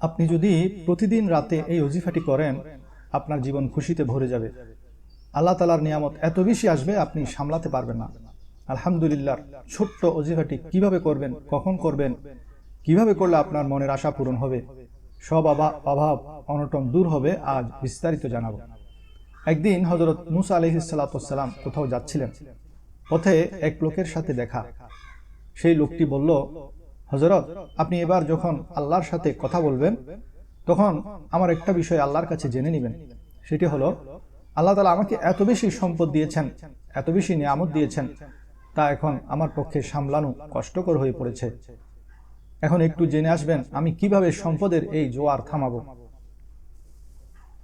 আপনি যদি প্রতিদিন রাতে এই অজিফাটি করেন, আপনার জীবন খুশিতে ভরে যাবে। আল্লাহ তালার নিয়ামত এত বেশি আসবে, আপনি সামলাতে পারবেন না। আলহামদুলিল্লাহ, ছোট্ট অজিফাটি কীভাবে করবেন, কখন করবেন, কীভাবে করলে আপনার মনের আশা পূরণ হবে, সব অভাব, অনটন দূর হবে, আজ বিস্তারিত জানাব। একদিন হজরত মুসা আলহিসাল্লাম কোথাও যাচ্ছিলেন। পথে এক লোকের সাথে দেখা। সেই লোকটি বলল হজরত আপনি এবার যখন আল্লাহর সাথে কথা বলবেন, তখন আমার একটা বিষয় আল্লাহর কাছে জেনে নেবেন। সেটি হলো, আল্লাহ তালা আমাকে এত বেশি সম্পদ দিয়েছেন, এত বেশি নিয়ামত দিয়েছেন, তা এখন আমার পক্ষে সামলানো কষ্টকর হয়ে পড়েছে। এখন একটু জেনে আসবেন, আমি কীভাবে সম্পদের এই জোয়ার থামাবো।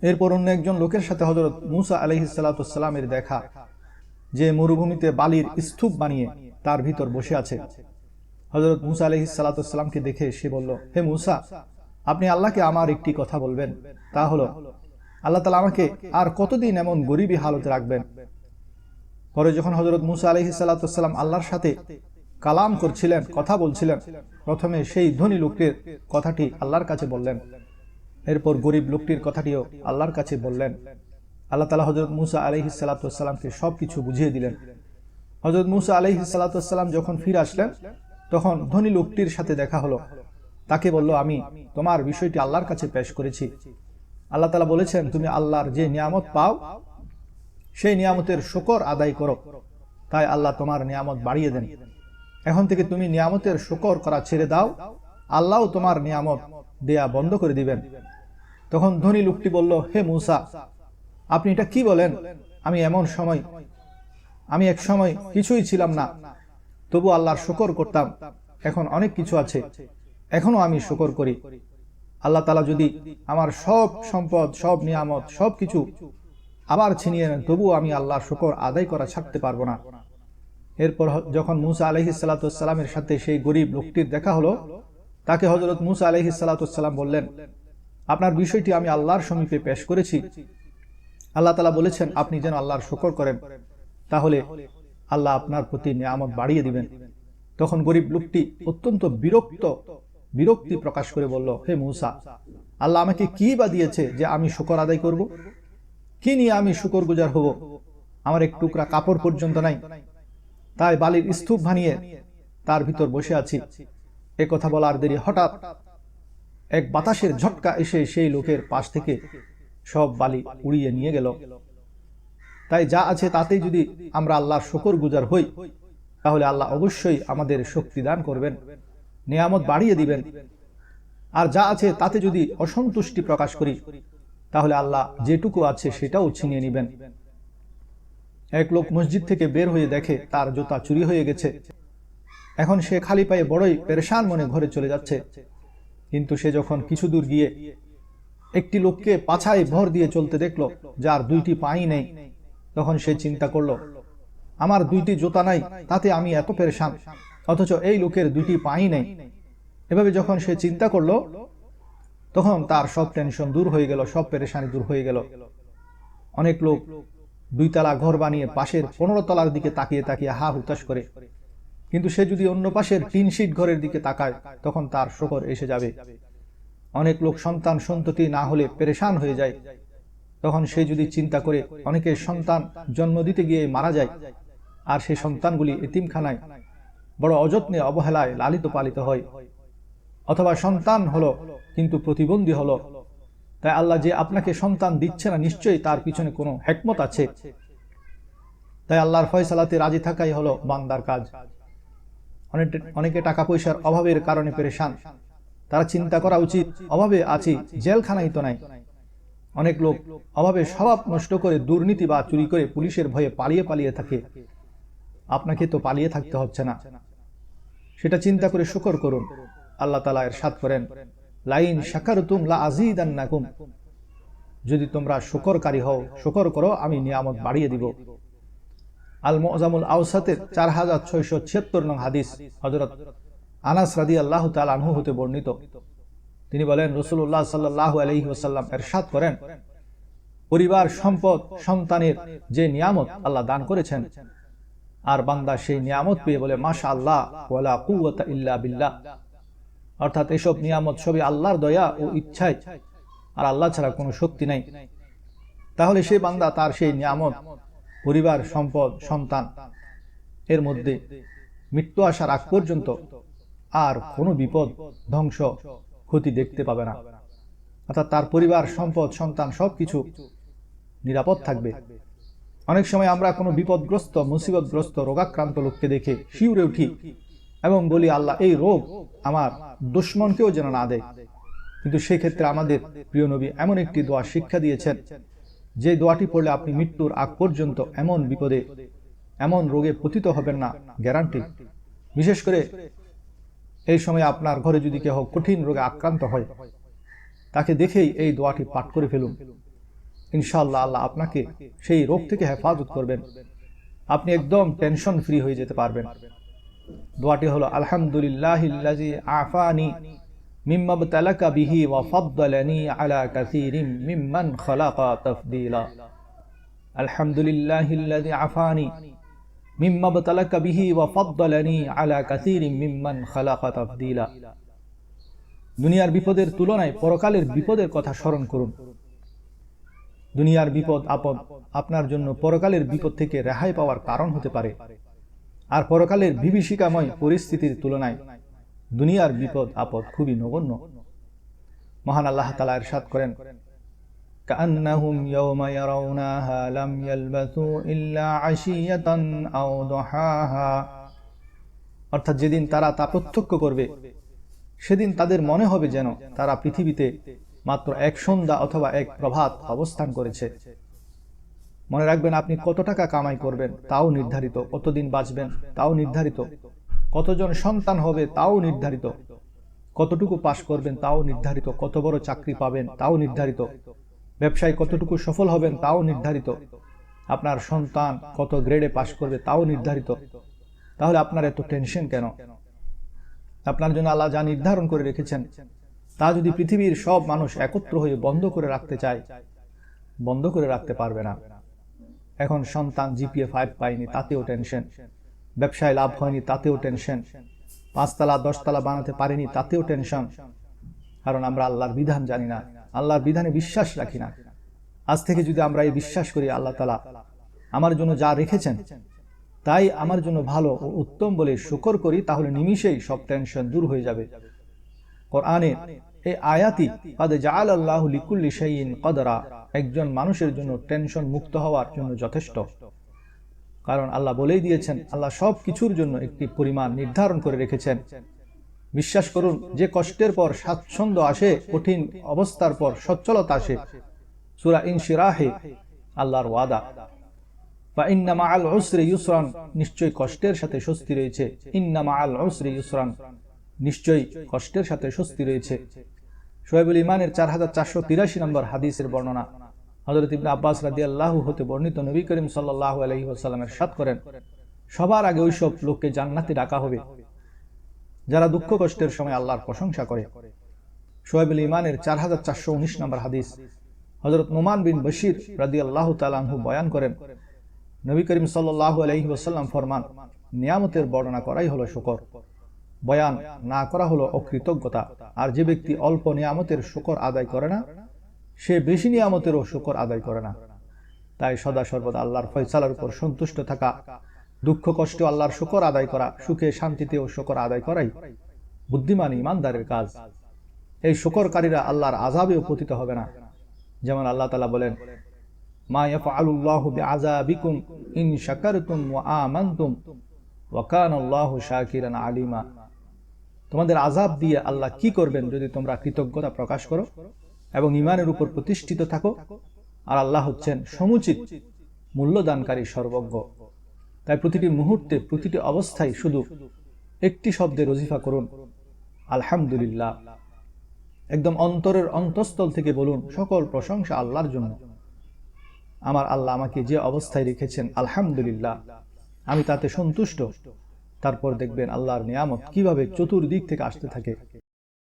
এরপর অন্য একজন লোকের সাথে হজরত মুসা আলহিসাল্লামের দেখা, যে মরুভূমিতে বালির স্তূপ বানিয়ে তার ভিতর বসে আছে। হজরত মুসা আলহিসাল্লামকে দেখে সে বলল, হে মুসা, আপনি আল্লাহকে আমার একটি কথা বলবেন। তা হলো, আল্লাহ তালা আমাকে আর কতদিন এমন গরিবী হালতে রাখবেন? পরে যখন হজরত মুসা আলহিসাল্লাম আল্লাহর সাথে কালাম করছিলেন, কথা বলছিলেন, প্রথমে সেই ধনী লোকটির কথাটি আল্লাহর কাছে বললেন। এরপর গরিব লোকটির কথাটিও আল্লাহর কাছে বললেন। আল্লাহ তালা হজরত মুসা আলহি সাল্লাতামকে সব কিছু বুঝিয়ে দিলেন। হজরত মুসা আলহি সাল্লাতাম যখন ফিরে আসলেন তখন ধনী লোকটির সাথে দেখা হলো। তাকে বলল, আমি তোমার বিষয়টি আল্লাহর কাছে পেশ করেছি। আল্লাহ তালা বলেছেন, তুমি আল্লাহর যে নিয়ামত পাও, সেই নিয়ামতের শকর আদায় করো। তাই আল্লাহ তোমার নিয়ামত বাড়িয়ে দেন। এখন থেকে তুমি নিয়ামতের শকর করা ছেড়ে দাও। আল্লাহ তোমার নিয়ামত দেয়া বন্ধ করে দিবেন। তখন ধনী লোকটি বলল, হে মুসা, আপনি এটা কি বলেন? আমি এমন সময়, আমি এক সময় কিছুই ছিলাম না। তবু আল্লাহর শুকর করতাম। এখন অনেক কিছু আছে। এখনও আমি শুকর করি। আল্লাহ তালা যদি আমার সব সম্পদ, সব নিয়ামত, সব কিছু আবার ছিনিয়ে নেন, তবুও আমি আল্লাহর শুকর আদায় করা ছাড়তে পারব না। এরপর যখন মুসা আলহি সাল্লাতামের সাথে সেই গরিব লোকটির দেখা হলো, তাকে হজরত মুসা আলহি সাল্লাতাম বললেন, আপনার বিষয়টি আমি আল্লাহর সমীপে পেশ করেছি। আল্লাহ তালা বলেছেন, আপনি যেন আল্লাহর শুকর করেন। তাহলে আল্লাহ আপনার প্রতি নিয়ামত বাড়িয়ে দিবেন। তখন গরিব লোকটি অত্যন্ত বিরক্ত, বিরক্তি প্রকাশ করে বলল, হে মৌসা, আল্লাহ আমাকে কি বা দিয়েছে যে আমি শুকর আদায় করব? কি নিয়ে আমি শুকর গুজার হব? আমার এক টুকরা কাপড় পর্যন্ত নাই। তাই বালির স্তূপ ভানিয়ে তার ভিতর বসে আছি। এ কথা বলার দেরি হঠাৎ এক বাতাসের ঝটকা এসে সেই লোকের পাশ থেকে সব বালি উড়িয়ে নিয়ে গেল। তাই যা আছে তাতেই যদি আমরা আল্লাহর শকর গুজার হই, তাহলে আল্লাহ অবশ্যই আমাদের শক্তি দান করবেন, নিয়ামত বাড়িয়ে দিবেন। আর যা আছে তাতে যদি অসন্তুষ্টি প্রকাশ করি, তাহলে আল্লাহ যেটুকু আছে সেটাও ছিনিয়ে নিবেন। এক লোক মসজিদ থেকে বের হয়ে দেখে তার জুতা চুরি হয়ে গেছে। এখন সে খালি পায়ে বড়ই পেরেশান মনে ঘরে চলে যাচ্ছে। কিন্তু সে যখন কিছু দূর গিয়ে একটি লোককে পাছায় ভর দিয়ে চলতে দেখল, যার দুইটি পাই নেই। তখন সে চিন্তা করল, আমার দুইটি জোতা নাই, তাতে আমি এত পেরেশান। অথচ এই লোকের দুইটি পাই নেই। এভাবে যখন সে চিন্তা করল, তখন তার সব টেনশন দূর হয়ে গেল, সব পেরেশানি দূর হয়ে গেল। অনেক লোক দুই তালা ঘর বানিয়ে পাশের পনেরো তলার দিকে তাকিয়ে তাকিয়ে হা হুতাশ করে। কিন্তু সে যদি অন্য পাশের টিন শিট ঘরের দিকে তাকায়, তখন তার শকর এসে যাবে। অনেক লোক সন্তান সন্ততি না হলে পেরেশান হয়ে যায়। তখন সে যদি চিন্তা করে অনেকে সন্তান জন্ম দিতে গিয়ে মারা যায়, আর সেই সন্তানগুলি এতিমখানায় বড় অযত্নে অবহেলায় লালিত পালিত হয়। অথবা সন্তান হলো, কিন্তু প্রতিবন্ধী হলো। তাই আল্লাহ যে আপনাকে সন্তান দিচ্ছে না, নিশ্চয়ই তার পিছনে কোনো হেকমত আছে। তাই আল্লাহর ফয়সালাতে রাজি থাকাই হলো বান্দার কাজ। অনেকে টাকা পয়সার অভাবের কারণে পেরেশান। তারা চিন্তা করা উচিত, অভাবে আছি, জেলখানাই তো নাই। অনেক লোক অভাবে স্বভাব নষ্ট করে দুর্নীতি বা চুরি করে পুলিশের ভয়ে পালিয়ে পালিয়ে থাকে। আপনাকে তো পালিয়ে থাকতে হচ্ছে না। সেটা চিন্তা করে শুকর করুন। আল্লাহ তালা এর সাত করেন, লাইন শাকার তুম লা আজিদান্নাকুম যদি তোমরা শুকরকারী হও, শুকর করো, আমি নিয়ামত বাড়িয়ে দিব। আল মোজামুল আউসাতের চার হাজার ছয়শো ছিয়াত্তর নং হাদিস হজরত আনাস রাদি আল্লাহ তাল আনহু হতে বর্ণিত। তিনি বলেন রসুল্লাহ সাল্লাহ আলহি ওসাল্লাম এরশাদ করেন। পরিবার, সম্পদ, সন্তানের যে নিয়ামত আল্লাহ দান করেছেন, আর বান্দা সেই নিয়ামত পেয়ে বলে মাশা আল্লাহ ওয়ালা কুওয়াতা ইল্লা বিল্লাহ। অর্থাৎ এসব নিয়ামত সবই আল্লাহর দয়া ও ইচ্ছায়, আর আল্লাহ ছাড়া কোনো শক্তি নাই। তাহলে সে বান্দা তার সেই নিয়ামত, পরিবার, সম্পদ, সন্তান, এর মধ্যে মৃত্যু আসার আগ পর্যন্ত আর কোনো বিপদ, ধ্বংস ক্ষতি দেখতে পাবে না। অর্থাৎ তার পরিবার, সম্পদ, সন্তান সবকিছু নিরাপদ থাকবে। অনেক সময় আমরা কোনো বিপদগ্রস্ত, মুসিবতগ্রস্ত, রোগাক্রান্ত লোককে দেখে শিউরে উঠি এবং বলি, আল্লাহ, এই রোগ আমার দুশ্মনকেও যেন না দেয় কিন্তু সেই ক্ষেত্রে আমাদের প্রিয় নবী এমন একটি দোয়া শিক্ষা দিয়েছেন, যে দোয়াটি পড়লে আপনি মৃত্যুর আগ পর্যন্ত এমন বিপদে, এমন রোগে পতিত হবেন না গ্যারান্টি বিশেষ করে এই সময় আপনার ঘরে যদি কেউ কঠিন রোগে আক্রান্ত হয়, তাকে দেখেই এই দোয়াটি পাঠ করে ফেলুন। ইনশাল্লাহ আল্লাহ আপনাকে সেই রোগ থেকে হেফাজত করবেন। আপনি একদম টেনশন ফ্রি হয়ে যেতে পারবেন। দোয়াটি হলো, আলহামদুলিল্লাহ আফানি মিম্মা বতালাকা বিহি ওয়া আলা আলহামদুলিল্লাহিল্লাযী আফানি দুনিয়ার বিপদের তুলনায় পরকালের বিপদের কথা স্মরণ করুন। দুনিয়ার বিপদ আপদ আপনার জন্য পরকালের বিপদ থেকে রেহাই পাওয়ার কারণ হতে পারে। আর পরকালের বিভীষিকাময় পরিস্থিতির তুলনায় দুনিয়ার বিপদ আপদ খুবই নগণ্য। মহান আল্লাহ তালা এরশাদ করেন كأنهم يوم يرونها لم يلبثوا إلا عشية أو ضحاها অর্থাৎ যেদিন তারা তা প্রত্যক্ষ করবে সেদিন তাদের মনে হবে যেন তারা পৃথিবীতে মাত্র এক সন্ধ্যা অথবা এক প্রভাত অবস্থান করেছে মনে রাখবেন আপনি কত টাকা কামাই করবেন তাও নির্ধারিত কতদিন বাঁচবেন তাও নির্ধারিত কতজন সন্তান হবে তাও নির্ধারিত কতটুকু পাশ করবেন তাও নির্ধারিত কত বড় চাকরি পাবেন তাও নির্ধারিত ব্যবসায় কতটুকু সফল হবেন তাও নির্ধারিত। আপনার সন্তান কত গ্রেডে পাশ করবে তাও নির্ধারিত। তাহলে আপনার এত টেনশন কেন? আপনার জন্য আল্লাহ যা নির্ধারণ করে রেখেছেন, তা যদি পৃথিবীর সব মানুষ একত্র হয়ে বন্ধ করে রাখতে চায়, বন্ধ করে রাখতে পারবে না। এখন সন্তান জিপিএ ফাইভ পায়নি, তাতেও টেনশন ব্যবসায় লাভ হয়নি, তাতেও টেনশন পাঁচতলা, দশতলা বানাতে পারেনি, তাতেও টেনশন কারণ আমরা আল্লাহর বিধান জানি না। আল্লাহর বিধানে বিশ্বাস রাখি না। আজ থেকে যদি আমরা এই বিশ্বাস করি আল্লাহ তালা আমার জন্য যা রেখেছেন, তাই আমার জন্য ভালো ও উত্তম বলে শুকর করি, তাহলে নিমিষেই সব টেনশন দূর হয়ে যাবে। কোরআনে এই আয়াতি, কাদে জাআল আল্লাহ লিকুল্লি শাইইন কদরা একজন মানুষের জন্য টেনশন মুক্ত হওয়ার জন্য যথেষ্ট। কারণ আল্লাহ বলেই দিয়েছেন, আল্লাহ সব কিছুর জন্য একটি পরিমাণ নির্ধারণ করে রেখেছেন। বিশ্বাস করুন, যে কষ্টের পর স্বাচ্ছন্দ্য আসে, কঠিন অবস্থার পর সচ্ছলতা আসে। সুরা ইনশিরাহে, আল্লাহর ওয়াদা। বা ইন্নামা আল উসরে ইউসরান, নিশ্চয়ই কষ্টের সাথে স্বস্তি রয়েছে। ইন্নামা আল উসরে ইউসরান, নিশ্চয়ই কষ্টের সাথে স্বস্তি রয়েছে। সোহেবুল ইমানের চার হাজার চারশো তিরাশি নম্বর হাদিসের বর্ণনা। হজরত ইবনে আব্বাস রাদি আল্লাহ হতে বর্ণিত নবী করিম সাল্লাহ আলহি সাত করেন, সবার আগে ওইসব লোককে জান্নাতে ডাকা হবে। যারা দুঃখ কষ্টের সময় আল্লাহর প্রশংসা করে। সোহেবুল ইমানের চার হাজার চারশো উনিশ নম্বর হাদিস হজরত নোমান বিন বশির রাদি আল্লাহ তালাহু বয়ান করেন, নবী করিম সাল্লাহ আলহি ওসাল্লাম ফরমান, নিয়ামতের বর্ণনা করাই হলো শুকর। বয়ান না করা হলো অকৃতজ্ঞতা। আর যে ব্যক্তি অল্প নিয়ামতের শুকর আদায় করে না, সে বেশি নিয়ামতেরও শুকর আদায় করে না। তাই সদা সর্বদা আল্লাহর ফয়সালার উপর সন্তুষ্ট থাকা দুঃখ, কষ্ট, আল্লাহর শুকর আদায় করা, সুখে শান্তিতেও শুকর আদায় করাই বুদ্ধিমান ইমানদারের কাজ। এই শুকরকারীরা আল্লাহর আজাবেও পতিত হবে না। যেমন আল্লাহ তালা বলেন তোমাদের আজাব দিয়ে আল্লাহ কি করবেন যদি তোমরা কৃতজ্ঞতা প্রকাশ করো এবং ইমানের উপর প্রতিষ্ঠিত থাকো? আর আল্লাহ হচ্ছেন সমুচিত, মূল্যদানকারী সর্বজ্ঞ। তাই প্রতিটি মুহূর্তে, প্রতিটি অবস্থায় শুধু একটি শব্দে রজিফা করুন। আলহামদুলিল্লাহ। একদম অন্তরের অন্তঃস্থল থেকে বলুন, সকল প্রশংসা আল্লাহর জন্য। আমার আল্লাহ আমাকে যে অবস্থায় রেখেছেন, আলহামদুলিল্লাহ। আমি তাতে সন্তুষ্ট। তারপর দেখবেন আল্লাহর নিয়ামত কীভাবে চতুর্দিক থেকে আসতে থাকে।